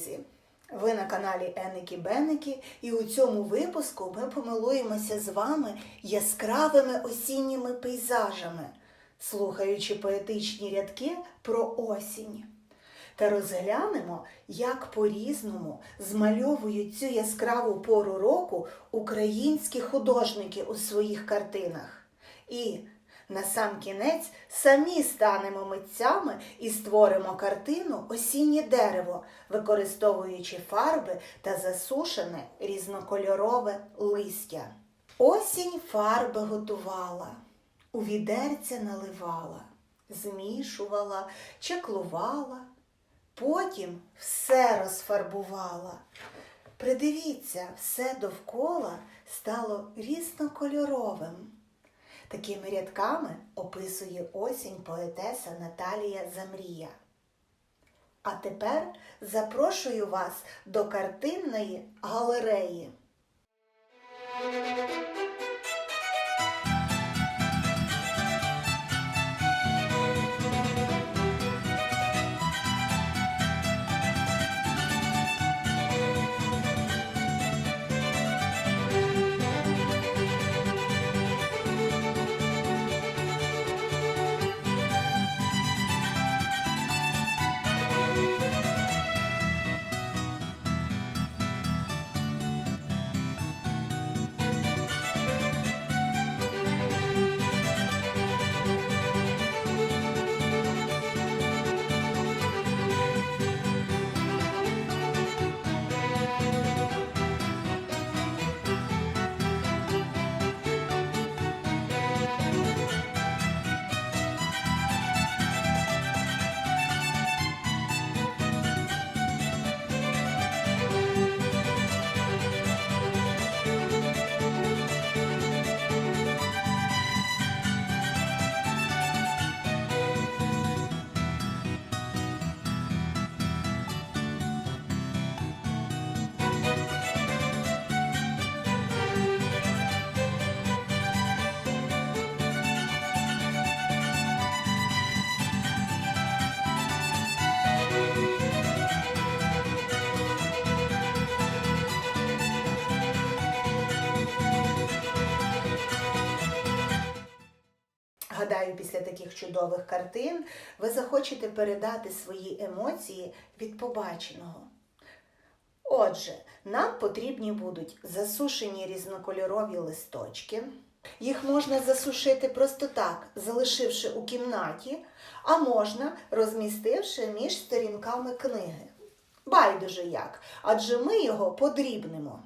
друзі! Ви на каналі Еники Беники, і у цьому випуску ми помилуємося з вами яскравими осінніми пейзажами, слухаючи поетичні рядки про осінь. Та розглянемо, як по-різному змальовують цю яскраву пору року українські художники у своїх картинах. І на сам кінець самі станемо митцями і створимо картину Осіннє дерево, використовуючи фарби та засушене різнокольорове листя. Осінь фарби готувала, у відерця наливала, змішувала, чеклувала, потім все розфарбувала. Придивіться, все довкола стало різнокольоровим. Такими рядками описує осінь поетеса Наталія Замрія. А тепер запрошую вас до картинної галереї. Гадаю, після таких чудових картин ви захочете передати свої емоції від побаченого. Отже, нам потрібні будуть засушені різнокольорові листочки. Їх можна засушити просто так, залишивши у кімнаті, а можна розмістивши між сторінками книги. Байдуже як, адже ми його подрібнемо.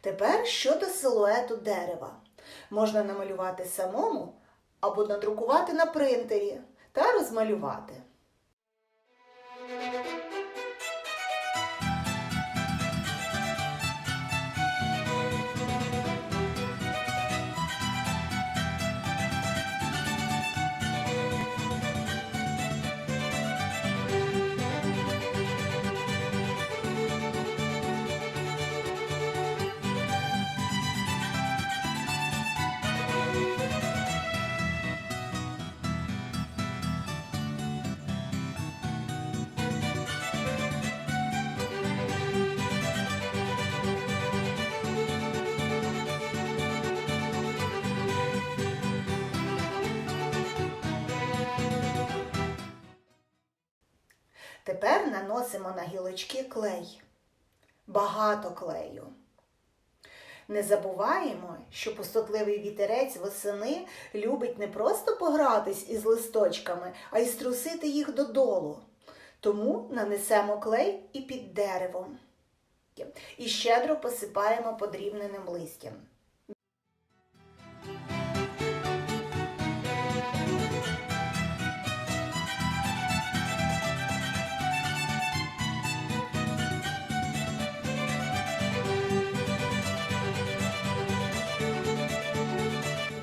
Тепер щодо силуету дерева. Можна намалювати самому або надрукувати на принтері та розмалювати. Тепер наносимо на гілочки клей. Багато клею. Не забуваємо, що пустотливий вітерець восени любить не просто погратись із листочками, а й струсити їх додолу. Тому нанесемо клей і під деревом. і щедро посипаємо подрібненим листям.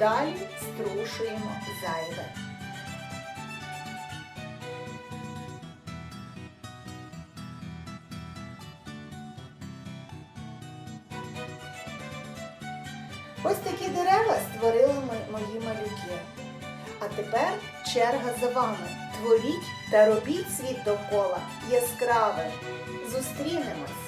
Далі струшуємо зайве. Ось такі дерева створили ми- мої малюки. А тепер черга за вами. Творіть та робіть світ довкола яскравим. Зустрінемось!